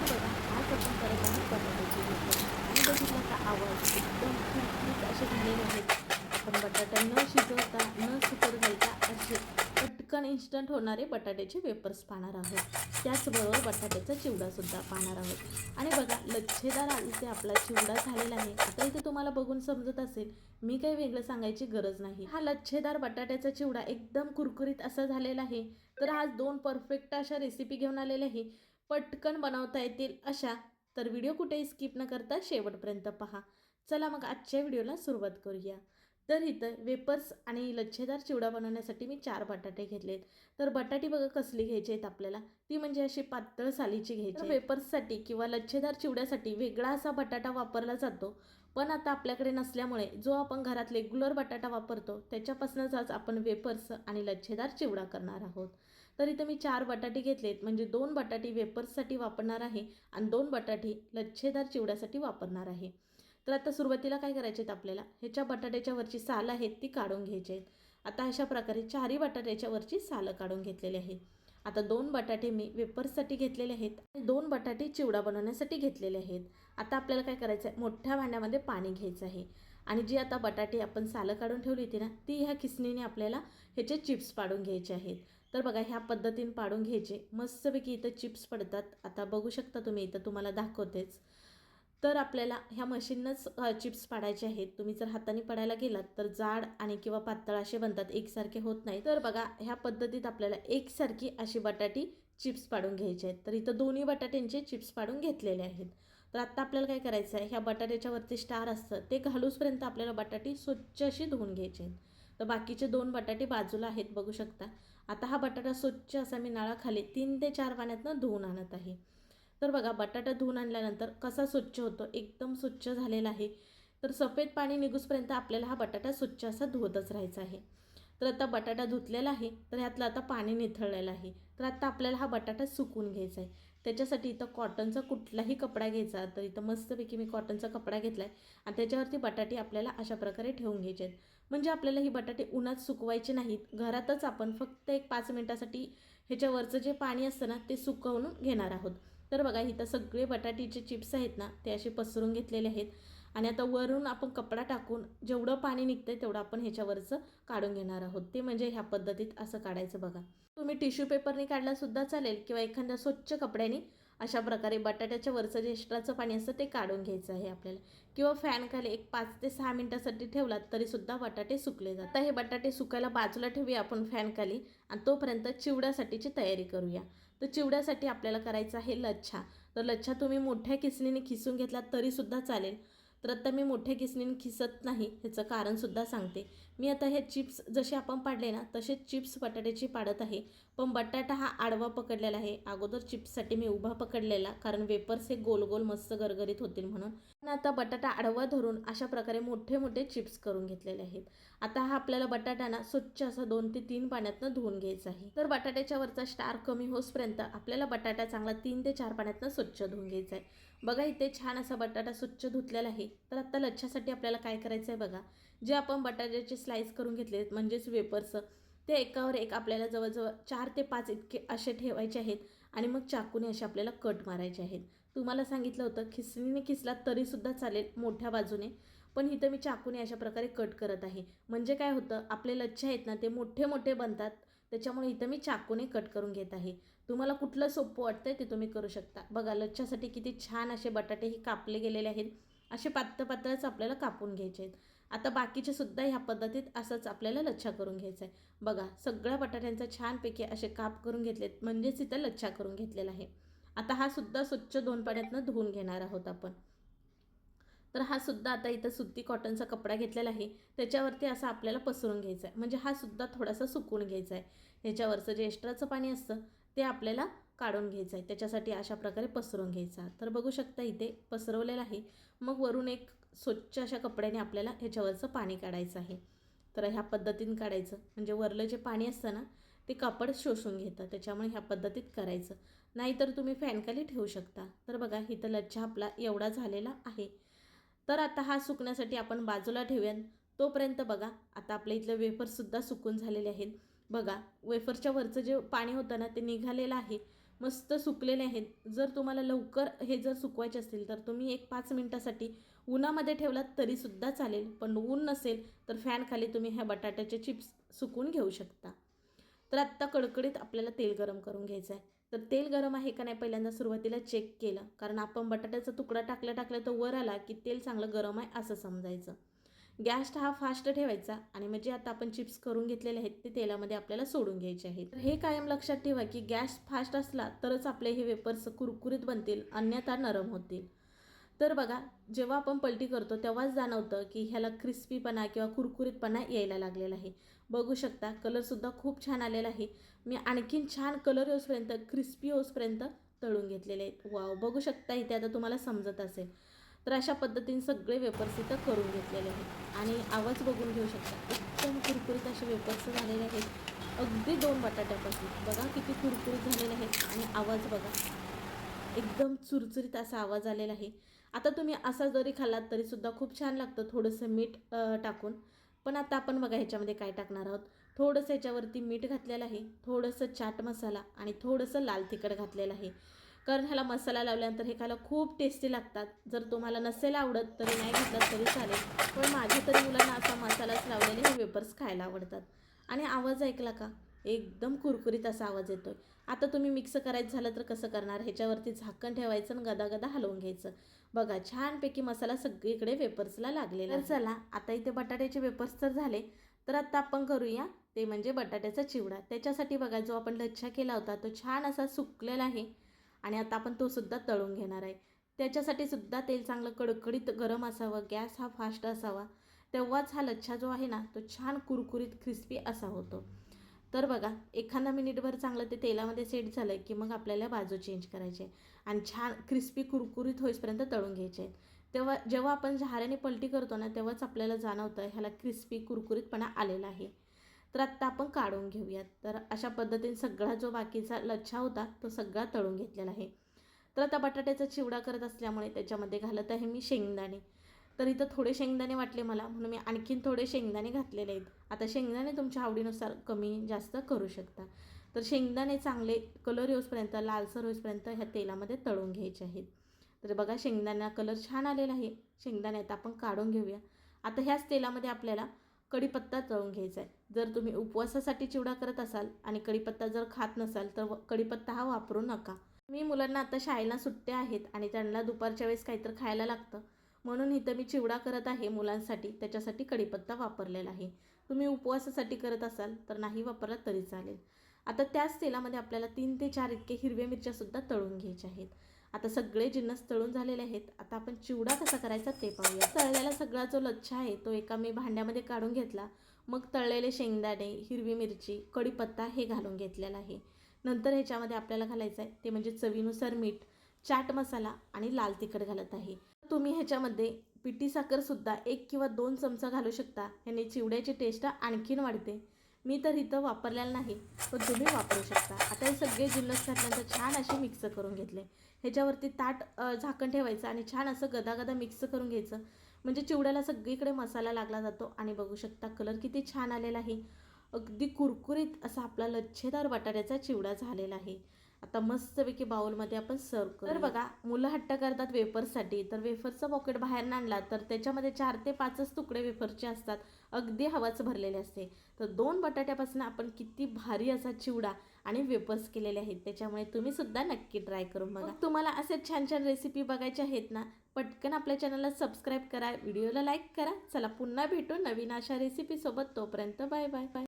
तर बघा आज आपण करत आहोत बटाट्याची भाजी आणि बघितलं का आवाज एकदम खूप असे झालेले आहेत आपण बटाटा न शिजवता न सुकर घालता असे पटकन इन्स्टंट होणारे बटाट्याचे वेपर्स पाहणार आहोत त्याचबरोबर बटाट्याचा चिवडासुद्धा पाहणार आहोत आणि बघा लच्छेदार इथे आपला चिवडा झालेला आहे आता इथे तुम्हाला बघून समजत असेल मी काही वेगळं सांगायची गरज नाही. हा लच्छेदार बटाट्याचा चिवडा एकदम कुरकुरीत असा झालेला आहे. तर आज दोन परफेक्ट अशा रेसिपी घेऊन आलेल्या आहे. पटकन बनवता येतील अशा. तर व्हिडिओ कुठेही स्किप न करता शेवटपर्यंत पहा. चला मग आजच्या व्हिडिओला सुरुवात करूया. तर इथं वेपर्स आणि लच्छेदार चिवडा बनवण्यासाठी मी चार बटाटे घेतलेत. तर बटाटी बघा कसली घ्यायची आहेत आपल्याला. ती म्हणजे अशी पातळ सालीची घ्यायची वेपर्ससाठी किंवा लच्छेदार चिवड्यासाठी वेगळा असा बटाटा वापरला जातो. पण आता आपल्याकडे नसल्यामुळे जो आपण घरात रेग्युलर बटाटा वापरतो त्याच्यापासूनच आज आपण वेपर्स आणि लच्छेदार चिवडा करणार आहोत. तर इथं मी चार बटाटे घेतलेत. म्हणजे दोन बटाटे वेपर्ससाठी वापरणार आहे आणि दोन बटाटे लच्छेदार चिवड्यासाठी वापरणार आहे. तर आता सुरुवातीला काय करायचे आहेत आपल्याला ह्याच्या बटाट्याच्या वरची साल आहेत ती काढून घ्यायची आहेत. आता अशा प्रकारे चारही बटाट्याच्या वरची सालं काढून घेतलेली आहेत आता दोन बटाटे मी वेपर्ससाठी घेतलेले आहेत आणि दोन बटाटे चिवडा बनवण्यासाठी घेतलेले आहेत. आता आपल्याला काय करायचं आहे मोठ्या भांड्यामध्ये पाणी घ्यायचं आहे. आणि जी आता बटाटे आपण सालं काढून ठेवली होती ना ती ह्या खिसणीने आपल्याला ह्याचे चिप्स पाडून घ्यायचे आहेत. तर बघा ह्या पद्धतीने पाडून घ्यायचे. मस्तपैकी इथं चिप्स पडतात. आता बघू शकता तुम्ही इथं तुम्हाला दाखवतेच. तर आपल्याला ह्या मशीननंच चिप्स पाडायचे आहेत. तुम्ही जर हाताने पडायला गेलात तर जाड आणि किंवा पातळ असे बनतात. एकसारखे होत नाही तर बघा ह्या पद्धतीत आपल्याला एकसारखी अशी बटाटी चिप्स पाडून घ्यायचे आहेत. तर इथं दोन्ही बटाट्यांचे चिप्स पाडून घेतलेले आहेत. तर आत्ता आपल्याला काय करायचं आहे? ह्या बटाट्याच्या वरती स्टार असतं. ते घालूसपर्यंत आपल्याला बटाटी स्वच्छ अशी धुवून घ्यायचे आहेत. तर बाकीचे दोन बटाटे बाजूला आहेत बघू शकता. आता हा बटाटा स्वच्छ असा मी नळाखाली तीन ते चार पाण्यातनं धुवून आणत आहे. तर बघा बटाटा धुवून आणल्यानंतर कसा स्वच्छ होतो? एकदम स्वच्छ झालेला आहे. तर सफेद पाणी निघूसपर्यंत आपल्याला हा बटाटा स्वच्छ असा धुवतच राहायचा आहे. तर आता बटाटा धुतलेला आहे. तर ह्यातलं आता पाणी निथळलेलं आहे. तर आता आपल्याला हा बटाटा सुकून घ्यायचा आहे. त्याच्यासाठी इथं कॉटनचा कुठलाही कपडा घ्यायचा तर इथं मस्तपैकी मी कॉटनचा कपडा घेतला आहे आणि त्याच्यावरती बटाटे आपल्याला अशा प्रकारे ठेवून घ्यायचे आहेत. म्हणजे आपल्याला ही बटाटे उन्हात सुकवायचे नाहीत. घरातच आपण फक्त एक पाच मिनटासाठी ह्याच्यावरचं जे पाणी असतं ना ते सुकवून घेणार आहोत. तर बघा इथं सगळे बटाटीचे चिप्स आहेत ना ते असे पसरून घेतलेले आहेत. आणि आता वरून आपण कपडा टाकून जेवढं पाणी निघतंय तेवढं आपण ह्याच्यावरचं काढून घेणार आहोत. ते म्हणजे ह्या पद्धतीत असं काढायचं बघा. तुम्ही टिश्यू पेपरने काढलासुद्धा चालेल किंवा एखाद्या स्वच्छ कपड्याने अशा प्रकारे बटाट्याच्या वरचं जे एक्स्ट्राचं पाणी असतं ते काढून घ्यायचं आहे आपल्याला. किंवा फॅनखाली एक पाच ते सहा मिनटासाठी ठेवलात तरीसुद्धा बटाटे सुकले जातात. आता हे बटाटे सुकायला बाजूला ठेवूया आपण फॅनखाली आणि तोपर्यंत चिवड्यासाठीची तयारी करूया. तर चिवड्यासाठी आपल्याला करायचं आहे लच्छा. तर लच्छा तुम्ही मोठ्या किसणीने खिसून घेतला तरीसुद्धा चालेल. तर आत्ता मी मोठ्या किसणीन खिसत नाही ह्याचं कारणसुद्धा सांगते. मी आता हे चिप्स जसे आपण पाडले ना तसे चिप्स बटाट्याची पाडत आहे. पण बटाटा हा आडवा पकडलेला आहे. अगोदर चिप्ससाठी मी उभा पकडलेला कारण वेपर्स हे गोल गोल मस्त गरगरीत होतील म्हणून. पण आता बटाटा आडवा धरून अशा प्रकारे मोठे मोठे चिप्स करून घेतलेले आहेत. आता हा आपल्याला बटाटा ना स्वच्छ असा दोन ते तीन पाण्यातनं धुवून घ्यायचा आहे. तर बटाट्याच्या वरचा स्टार कमी होसपर्यंत आपल्याला बटाटा चांगला तीन ते चार पाण्यातनं स्वच्छ धुवून घ्यायचा आहे. बघा इथे छान असा बटाटा स्वच्छ धुतलेला आहे. तर आत्ता लच्छासाठी आपल्याला काय करायचं आहे बघा. जे आपण बटाट्याचे स्लाईस करून घेतले म्हणजेच वेपर्सं ते एकावर एक आपल्याला जवळजवळ चार ते पाच इतके असे ठेवायचे आहेत आणि मग चाकूने असे आपल्याला कट मारायचे आहेत. तुम्हाला सांगितलं होतं खिसणीने खिसला तरीसुद्धा चालेल मोठ्या बाजूने. पण इथं मी चाकूने अशा प्रकारे कट करत आहे. म्हणजे काय होतं आपले लच्छे आहेत ना ते मोठे मोठे बनतात. त्याच्यामुळे इथं मी चाकूने कट करून घेत आहे. तुम्हाला कुठलं सोपं आहे ते तुम्ही करू शकता. बघा लच्छासाठी किती छान असे बटाटेही कापले गेलेले आहेत. असे पातळ पातळच आपल्याला कापून घ्यायचे आहेत. आता बाकीचे सुद्धा ह्या पद्धतीत असंच आपल्याला लच्छा करून घ्यायचं आहे. बघा सगळ्या बटाट्यांचा छानपैकी असे काप करून घेतलेत. म्हणजेच इथं लच्छा करून घेतलेला आहे. आता हा सुद्धा स्वच्छ दोन पाण्यातनं धुवून घेणार आहोत आपण. तर हा सुद्धा आता इथं सुती कॉटनचा कपडा घेतलेला आहे. त्याच्यावरती असा आपल्याला पसरून घ्यायचा आहे. म्हणजे हा सुद्धा थोडासा सुकून घ्यायचा आहे. ह्याच्यावरचं जे एक्स्ट्राचं पाणी असतं ते आपल्याला काढून घ्यायचं आहे. त्याच्यासाठी अशा प्रकारे पसरून घ्यायचा. तर बघू शकता इथे पसरवलेलं आहे. मग वरून एक स्वच्छ अशा कपड्याने आपल्याला ह्याच्यावरचं पाणी काढायचं आहे. तर ह्या पद्धतीने काढायचं. म्हणजे वरलं जे पाणी असतं ना ते कापड शोषून घेतं. त्याच्यामुळे ह्या पद्धतीत करायचं. नाहीतर तुम्ही फॅनखाली ठेवू शकता. तर बघा इथं लच्छा आपला एवढा झालेला आहे. तर आता हा सुकण्यासाठी आपण बाजूला ठेवूयान तोपर्यंत बघा आता आपल्या इथलं वेफरसुद्धा सुकून झालेले आहेत. बघा वेफरच्या वरचं जे पाणी होतं ना ते निघालेलं आहे. मस्त सुकलेले आहेत. जर तुम्हाला लवकर हे जर सुकवायचे असतील तर तुम्ही एक पाच मिनटासाठी उन्हामध्ये ठेवलात तरीसुद्धा चालेल. पण ऊन नसेल तर फॅनखाली तुम्ही ह्या बटाट्याचे चिप्स सुकून घेऊ शकता. तर आत्ता कडकडीत आपल्याला तेल गरम करून घ्यायचं आहे तर तेल गरम आहे का नाही पहिल्यांदा सुरुवातीला चेक केलं. कारण आपण बटाट्याचा तुकडा टाकल्या टाकल्या तर वर आला की तेल चांगलं गरम आहे असं समजायचं. गॅस हा फास्ट ठेवायचा आणि म्हणजे आता आपण चिप्स करून घेतलेले आहेत ते तेलामध्ये आपल्याला सोडून घ्यायचे आहेत. तर हे कायम लक्षात ठेवा की गॅस फास्ट असला तरच आपले हे वेपर्स कुरकुरीत बनतील अन्यथा नरम होतील. तर बघा जेव्हा आपण पलटी करतो तेव्हाच जाणवतं की ह्याला क्रिस्पीपणा किंवा कुरकुरीतपणा यायला लागलेला आहे. बघू शकता कलरसुद्धा खूप छान आलेला आहे. मी आणखीन छान कलर येऊसपर्यंत क्रिस्पी होसपर्यंत तळून घेतलेले आहेत. वाव बघू शकता इथे आता तुम्हाला समजत असेल. तर अशा पद्धतीने सगळे वेपर्स इथं करून घेतलेले आहेत. आणि आवाज बघून घेऊ शकता एकदम कुरकुरीत असे वेपर्स झालेले आहेत. अगदी दोन बटाट्यापासून. बघा किती कुरकुरीत झालेले आहेत. आणि आवाज बघा एकदम चुरचुरीत असा आवाज आलेला आहे. आता तुम्ही असा जरी खाल्लात तरीसुद्धा खूप छान लागतं थोडंसं मीठ टाकून. पण आता आपण बघा ह्याच्यामध्ये काय टाकणार आहोत? थोडंसं ह्याच्यावरती मीठ घातलेलं आहे थोडंसं चाट मसाला आणि थोडंसं लाल तिखट घातलेलं आहे. कारण ह्याला मसाला लावल्यानंतर हे खायला खूप टेस्टी लागतात. जर तुम्हाला नसेल आवडत तरी नाही घातलात तरी चालेल. पण माझ्या तरी मुलांना असा मसालाच लावलेले हे वेपर्स खायला आवडतात. आणि आवाज ऐकला का? एकदम कुरकुरीत असा आवाज येतो आहे आता तुम्ही मिक्स करायचं झालं तर कसं करणार? ह्याच्यावरती झाकण ठेवायचं आणि गदागदा हलवून घ्यायचं. बघा छानपैकी मसाला सगळीकडे वेपर्सला लागलेला आहे. तर चला आता इथे बटाट्याचे वेपर्स तर झाले. तर आता आपण करूया ते म्हणजे बटाट्याचा चिवडा. त्याच्यासाठी बघा जो आपण लच्छा केला होता तो छान असा सुकलेला आहे. आणि आता आपण तो सुद्धा तळून घेणार आहे. त्याच्यासाठी सुद्धा तेल चांगलं कडकडीत गरम असावं गॅस हा फास्ट असावा. तेव्हाच हा लच्छा जो आहे ना तो छान कुरकुरीत क्रिस्पी असा होतो. तर बघा एखादा मिनिटभर चांगलं ते तेलामध्ये सेट झालं की मग आपल्याला बाजू चेंज करायचे आणि छान क्रिस्पी कुरकुरीत होईपर्यंत तळून घ्यायचे. तेव्हा जेव्हा आपण झाऱ्याने पलटी करतो ना तेव्हाच आपल्याला जाणवतं ह्याला क्रिस्पी कुरकुरीतपणा आलेला आहे. तर आत्ता आपण काढून घेऊयात. तर अशा पद्धतीने सगळा जो बाकीचा लच्छा होता तो सगळा तळून घेतलेला आहे. तर आता बटाट्याचा चिवडा करत असल्यामुळे त्याच्यामध्ये घालत आहे मी शेंगदाणे. तर इथं थोडे शेंगदाणे वाटले मला म्हणून मी आणखीन थोडे शेंगदाणे घातलेले आहेत. आता शेंगदाणे तुमच्या आवडीनुसार कमी जास्त करू शकता. तर शेंगदाणे चांगले कलर येऊसपर्यंत लालसर होईपर्यंत ह्या तेलामध्ये तळून घ्यायचे आहेत. तर बघा शेंगदाणा कलर छान आलेला आहे. शेंगदाणे आता आपण काढून घेऊया. आता ह्याच तेलामध्ये आपल्याला कढीपत्ता तळून घ्यायचा आहे. जर तुम्ही उपवासासाठी चिवडा करत असाल आणि कढीपत्ता जर खात नसाल तर व- कढीपत्ता हा वापरू नका. मी मुलांना आता शाळेला सुट्ट्या आहेत आणि त्यांना दुपारच्या वेळेस काहीतरी खायला लागतं. म्हणून इथं मी चिवडा करत आहे मुलांसाठी. त्याच्यासाठी कढीपत्ता वापरलेला आहे. तुम्ही उपवासासाठी करत असाल तर नाही वापरला तरी चालेल. आता त्याच तेलामध्ये आपल्याला तीन ते चार इतके हिरव्या मिरच्यासुद्धा तळून घ्यायच्या आहेत. आता सगळे जिन्नस तळून झालेले आहेत आता आपण चिवडा कसा करायचा ते पाहूया. तळलेला सगळा जो लच्छा आहे तो एका मी भांड्यामध्ये काढून घेतला. मग तळलेले शेंगदाणे हिरवी मिरची कढीपत्ता हे घालून घेतलेला आहे. नंतर ह्याच्यामध्ये आपल्याला घालायचं आहे ते म्हणजे चवीनुसार मीठ चाट मसाला आणि लाल तिखट घालत आहे. तुम्ही ह्याच्यामध्ये पिठी साखरसुद्धा एक किंवा दोन चमचा घालू शकता. ह्याने चिवड्याची टेस्ट आणखीन वाढते. मी तर इथं वापरलेलं नाही पण तुम्ही वापरू शकता. आता हे सगळे जिन्नस घातल्यानंतर छान असे मिक्स करून घेतले. ह्याच्यावरती ताट झाकण ठेवायचं आणि छान असं गदागदा मिक्स करून घ्यायचं. म्हणजे चिवड्याला सगळीकडे मसाला लागला जातो आणि बघू शकता कलर किती छान आलेला आहे. अगदी कुरकुरीत असा आपला लच्छेदार बटाट्याचा चिवडा झालेला आहे. आता मस्तपैकी बाउलमध्ये आपण सर्व करू तर बघा मुलं हट्ट करतात वेफर्ससाठी तर वेफरचं पॉकेट बाहेर आणला तर त्याच्यामध्ये चार ते पाचच तुकडे वेफरचे असतात. अगदी हवाच भरलेले असते. तर दोन बटाट्यापासून आपण किती भारी असा चिवडा आणि वेपर्स केलेले आहेत. त्याच्यामुळे तुम्ही सुद्धा नक्की ट्राय करून बघा. तुम्हाला असे छान छान रेसिपी बघायच्या आहेत ना पटकन आपल्या चॅनलला सबस्क्राईब करा व्हिडिओला लाईक करा. चला पुन्हा भेटू नवीन अशा रेसिपीसोबत तोपर्यंत बाय बाय बाय